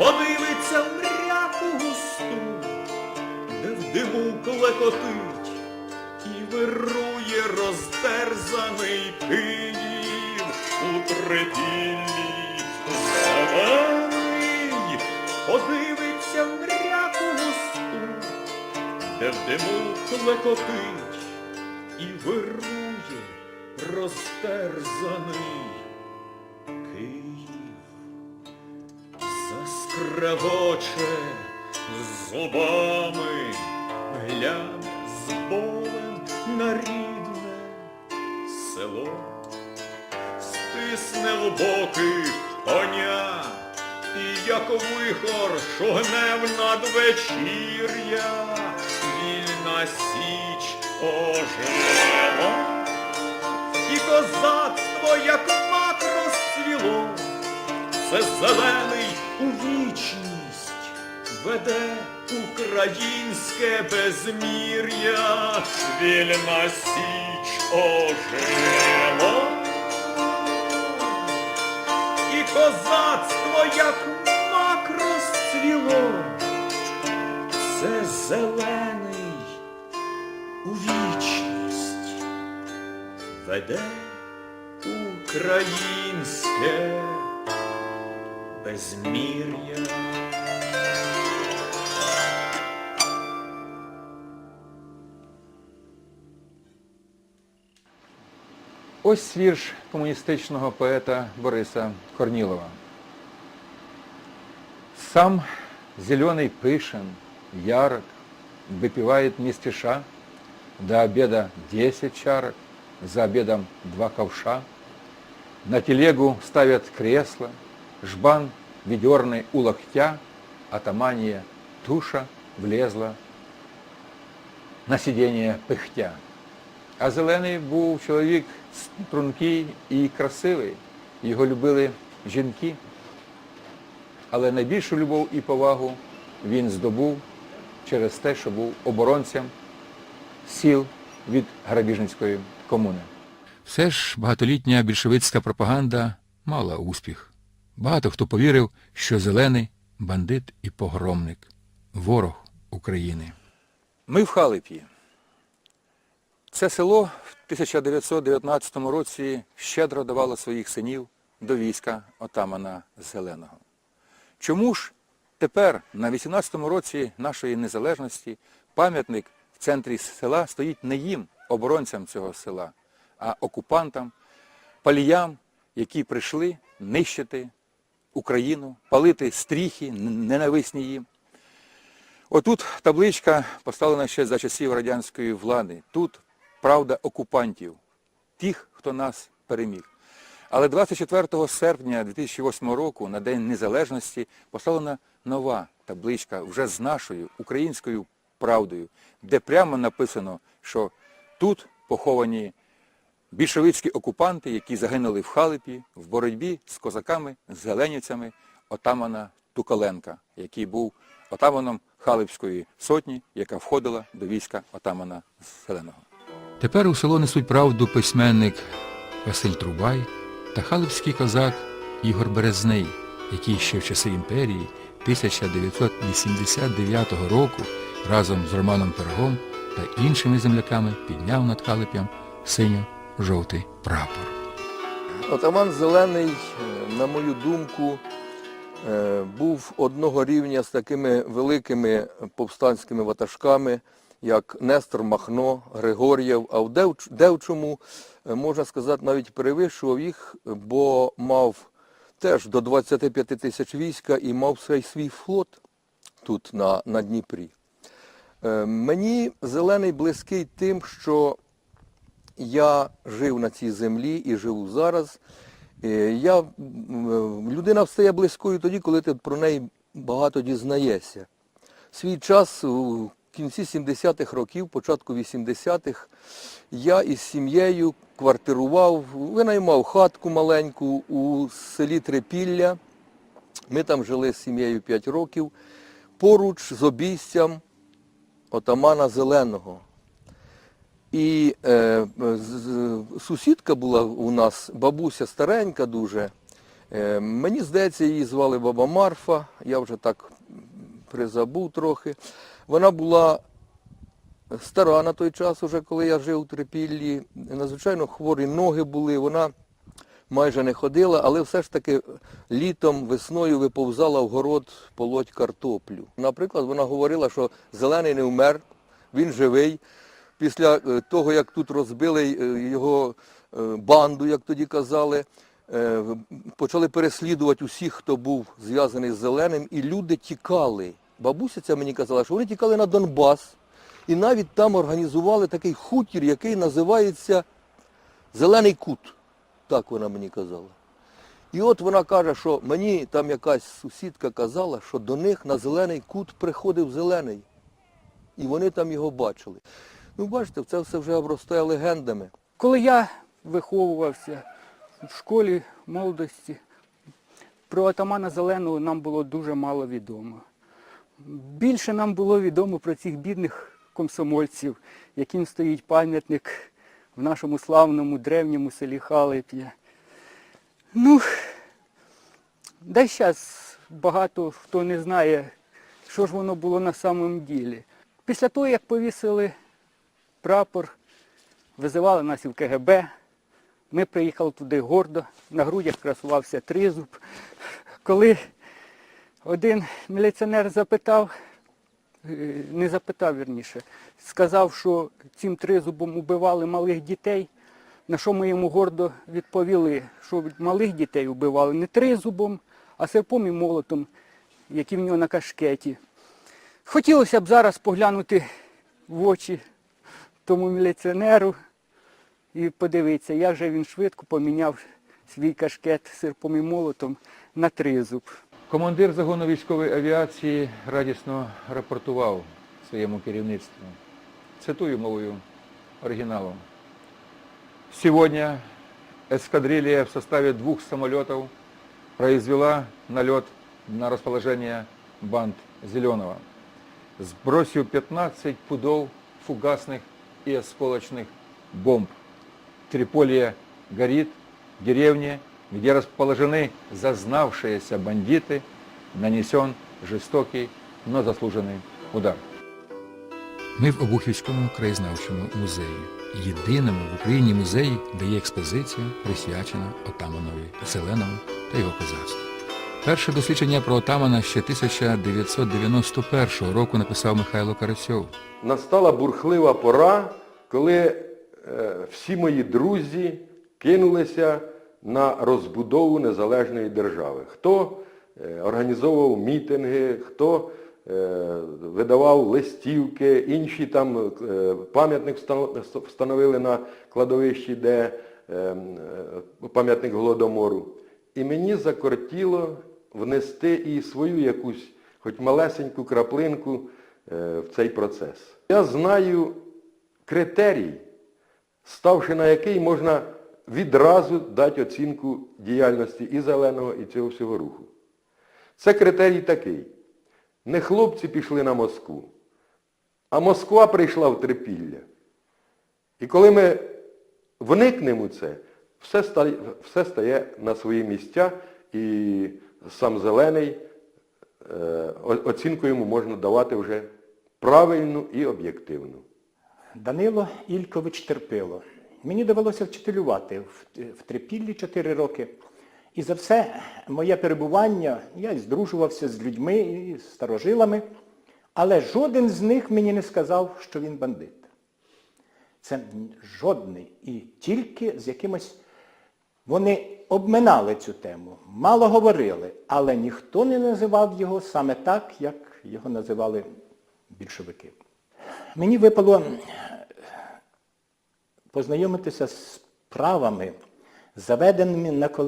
подивиться в мряку густу, де в диму клекотить і вирує розтерзаний Київ у трипіллі. Зелений подивиться в мряку густу, де в диму клекотить і вирує розтерзаний Заскрегоче зубами, глянь з болем на рідне село, стисне в боки коня, і як вихор шугне в надвечір'я, вільна січ ожила, і козацтво, як мак розцвіло, це зелений у вічність. Веде українське безмір'я, вільна січ ожила. І козацтво, як мак розцвіло, це зелений у вічність. Веде українське безмір'я. Ось вірш комуністичного поета Бориса Корнілова. Сам зеленый пышен, ярок, выпивает не спеша, до обеда десять чарок, за обедом два ковша. На телегу ставят кресло, жбан ведерный у локтя, атамания туша влезла на сидіння пихтя. А зелений був чоловік стрункий і красивий. Його любили жінки. Але найбільшу любов і повагу він здобув через те, що був оборонцем сіл від грабіжницької комуни. Все ж багатолітня більшовицька пропаганда мала успіх. Багато хто повірив, що зелений бандит і погромник, ворог України. Ми в Халипі. Це село в 1919 році щедро давало своїх синів до війська отамана Зеленого. Чому ж тепер, на 18-му році нашої незалежності, пам'ятник в центрі села стоїть не їм, оборонцям цього села, а окупантам, паліям, які прийшли нищити Україну, палити стріхи, ненависні їм. Отут табличка поставлена ще за часів радянської влади. Тут правда окупантів, тих, хто нас переміг. Але 24 серпня 2008 року, на День Незалежності, поставлена нова табличка вже з нашою українською правдою, де прямо написано, що тут поховані більшовицькі окупанти, які загинули в Халипі в боротьбі з козаками, зеленівцями отамана Тукаленка, який був отаманом Халипської сотні, яка входила до війська отамана Зеленого. Тепер у село несуть правду письменник Василь Трубай та халипський козак Ігор Березний, який ще в часи імперії 1989 року разом з Романом Пирогом та іншими земляками підняв над Халип'ям синьо-жовтий прапор. Отаман Зелений, на мою думку, е, був одного рівня з такими великими повстанськими ватажками, як Нестор Махно, Григор'єв, а в Девчому, е, можна сказати, навіть перевищував їх, бо мав теж до 25 тисяч війська і мав свій свій флот тут на, на Дніпрі. Е, Мені зелений близький тим, що я жив на цій землі і живу зараз. Е, Я, людина стає близькою тоді, коли ти про неї багато дізнаєшся. Свій час у кінці 70-х років, початку 80-х, я із сім'єю квартирував, винаймав хатку маленьку у селі Трепілля. Ми там жили з сім'єю 5 років, поруч з обійстям отамана Зеленого. І е, сусідка була у нас, бабуся старенька дуже, Е, Мені здається, її звали Баба Марфа, я вже так призабув трохи. Вона була стара на той час, уже коли я жив у Трипіллі. Надзвичайно хворі ноги були, вона майже не ходила, але все ж таки літом, весною виповзала в город полоть картоплю. Наприклад, вона говорила, що зелений не вмер, він живий. Після е, того, як тут розбили е, його е, банду, як тоді казали, почали переслідувати усіх, хто був зв'язаний з зеленим, і люди тікали. Бабуся ця мені казала, що вони тікали на Донбас, і навіть там організували такий хутір, який називається Зелений кут. Так вона мені казала. І от вона каже, що мені там якась сусідка казала, що до них на зелений кут приходив зелений. І вони там його бачили. Ну, бачите, це все вже обростає легендами. Коли я виховувався в школі молодості, про атамана Зеленого нам було дуже мало відомо. Більше нам було відомо про цих бідних комсомольців, яким стоїть пам'ятник в нашому славному древньому селі Халеп'я. Ну, да зараз багато хто не знає, що ж воно було на самом ділі. Після того, як повісили прапор, визивали нас в КГБ. Ми приїхали туди гордо, на грудях красувався тризуб. Коли один міліціонер запитав, е, не запитав вірніше, сказав, що цим тризубом убивали малих дітей, на що ми йому гордо відповіли, що малих дітей убивали не тризубом, а серпом і молотом, які в нього на кашкеті. Хотілося б зараз поглянути в очі тому міліціонеру і подивитися, як же він швидко поміняв свій кашкет серпом і молотом на тризуб. Командир загону військової авіації радісно рапортував своєму керівництву. Цитую мовою оригиналом. Сегодня эскадрилья в составе двух самолетов произвела налет на расположение банд Зеленого, сбросив 15 пудов фугасных и осколочных бомб. Триполье горит, в деревне, где расположены зазнавшиеся бандиты, нанесен жестокий, но заслуженный удар. Ми в Обухівському краєзнавчому музеї, єдиному в Україні музеї, де є експозиція, присвячена отаманові Зеленому та його козацтву. Перше дослідження про отамана ще 1991 року написав Михайло Карасьов. настала бурхлива пора, коли е, всі мої друзі кинулися на розбудову незалежної держави. Хто е, організовував мітинги, хто е, видавав листівки, інші там е, пам'ятник встановили на кладовищі, де е, е, пам'ятник Голодомору. І мені закортіло внести і свою якусь, хоч малесеньку краплинку е, в цей процес. Я знаю критерій, ставши на який можна відразу дати оцінку діяльності і зеленого, і цього всього руху. Це критерій такий. Не хлопці пішли на Москву, а Москва прийшла в трипілля. І коли ми вникнемо у це, все стає, все стає на свої місця, і сам зелений е, оцінку йому можна давати вже правильну і об'єктивну. Данило Ількович Терпило. Мені довелося вчителювати в, Трипіллі 4 роки. І за все моє перебування я здружувався з людьми і старожилами, але жоден з них мені не сказав, що він бандит. Це жодний. І тільки з якимось вони обминали цю тему, мало говорили, але ніхто не називав його саме так, як його називали більшовики. Мені випало познайомитися з правами, заведеними на